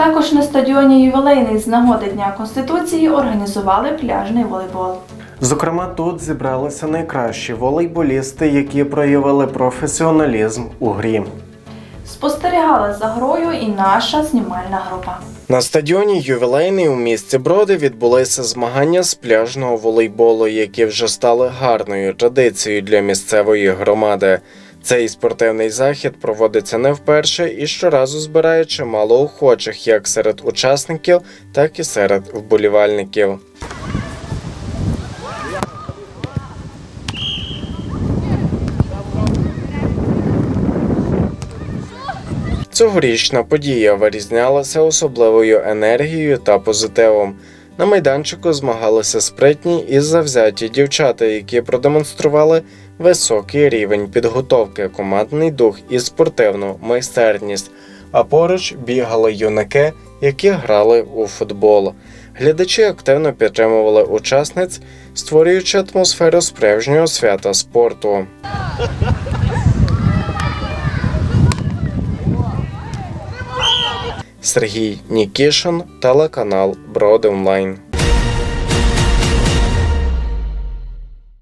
Також на стадіоні ювілейний з нагоди Дня Конституції організували пляжний волейбол. Зокрема, тут зібралися найкращі волейболісти, які проявили професіоналізм у грі. Спостерігала за грою і наша знімальна група. На стадіоні ювілейний у місті Броди відбулися змагання з пляжного волейболу, які вже стали гарною традицією для місцевої громади. Цей спортивний захід проводиться не вперше і щоразу збирає чимало охочих як серед учасників, так і серед вболівальників. Цьогорічна подія вирізнялася особливою енергією та позитивом. На майданчику змагалися спритні і завзяті дівчата, які продемонстрували високий рівень підготовки, командний дух і спортивну майстерність. А поруч бігали юнаки, які грали у футбол. Глядачі активно підтримували учасниць, створюючи атмосферу справжнього свята спорту. Сергій Нікішин, телеканал Бродонлайн.